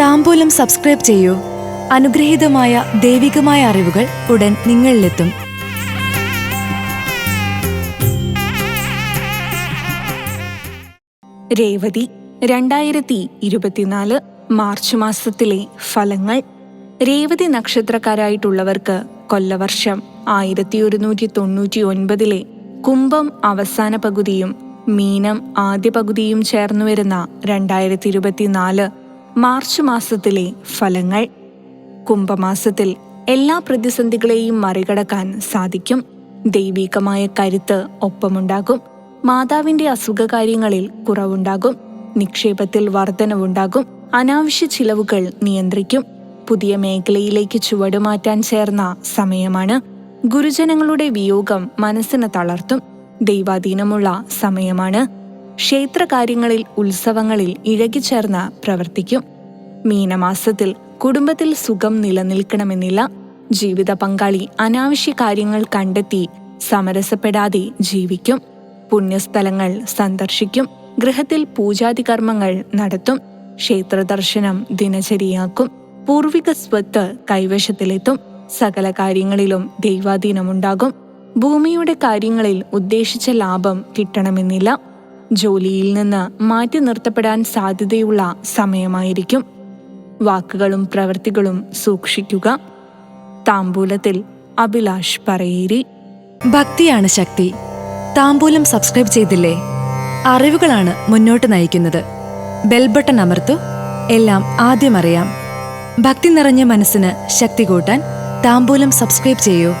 താമ്പൂലം subscribe ചെയ്യൂ. അനുഗ്രഹീതമായ ദൈവികമായ അറിവുകൾ ഉടൻ നിങ്ങളിലെത്തും. രേവതി രണ്ടായിരത്തി ഇരുപത്തിനാല് മാർച്ച് മാസത്തിലെ ഫലങ്ങൾ. രേവതി നക്ഷത്രക്കാരായിട്ടുള്ളവർക്ക് കൊല്ലവർഷം ആയിരത്തി ഒരുന്നൂറ്റി തൊണ്ണൂറ്റി ഒൻപതിലെ കുംഭം അവസാന പകുതിയും മീനം ആദ്യ പകുതിയും ചേർന്നു വരുന്ന രണ്ടായിരത്തി ഇരുപത്തിനാല് മാർച്ച് മാസത്തിലെ ഫലങ്ങൾ. കുംഭമാസത്തിൽ എല്ലാ പ്രതിസന്ധികളെയും മറികടക്കാൻ സാധിക്കും. ദൈവീകമായ കരുത്ത് ഒപ്പമുണ്ടാകും. മാതാവിന്റെ അസുഖകാര്യങ്ങളിൽ കുറവുണ്ടാകും. നിക്ഷേപത്തിൽ വർധനവുണ്ടാകും. അനാവശ്യ ചിലവുകൾ നിയന്ത്രിക്കും. പുതിയ മേഖലയിലേക്ക് ചുവടുമാറ്റാൻ ചേർന്ന സമയമാണ്. ഗുരുജനങ്ങളുടെ വിയോഗം മനസ്സിന് തളർത്തും. ദൈവാധീനമുള്ള സമയമാണ്. ക്ഷേത്രകാര്യങ്ങളിൽ ഉത്സവങ്ങളിൽ ഇഴകിച്ചേർന്ന് പ്രവർത്തിക്കും. മീനമാസത്തിൽ കുടുംബത്തിൽ സുഖം നിലനിൽക്കണമെന്നില്ല. ജീവിത പങ്കാളി അനാവശ്യ കാര്യങ്ങൾ കണ്ടെത്തി സമരസപ്പെടാതെ ജീവിക്കും. പുണ്യസ്ഥലങ്ങൾ സന്ദർശിക്കും. ഗൃഹത്തിൽ പൂജാതി കർമ്മങ്ങൾ നടത്തും. ക്ഷേത്രദർശനം ദിനചര്യയാക്കും. പൂർവിക സ്വത്ത് കൈവശത്തിലെത്തും. സകല കാര്യങ്ങളിലും ദൈവാധീനമുണ്ടാകും. ഭൂമിയുടെ കാര്യങ്ങളിൽ ഉദ്ദേശിച്ച ലാഭം കിട്ടണമെന്നില്ല. ജോലിയിൽ നിന്ന് മാറ്റി നിർത്തപ്പെടാൻ സാധ്യതയുള്ള സമയമായിരിക്കും. വാക്കുകളും പ്രവൃത്തികളും സൂക്ഷിക്കുക. താമ്പൂലത്തിൽ അഭിലാഷ് പറയേരി. ഭക്തിയാണ് ശക്തി. താമ്പൂലം സബ്സ്ക്രൈബ് ചെയ്തില്ലേ? അറിവുകളാണ് മുന്നോട്ട് നയിക്കുന്നത്. ബെൽബട്ടൺ അമർത്തു. എല്ലാം ആദ്യം അറിയാം. ഭക്തി നിറഞ്ഞ മനസ്സിന് ശക്തി കൂട്ടാൻ താമ്പൂലം സബ്സ്ക്രൈബ് ചെയ്യൂ.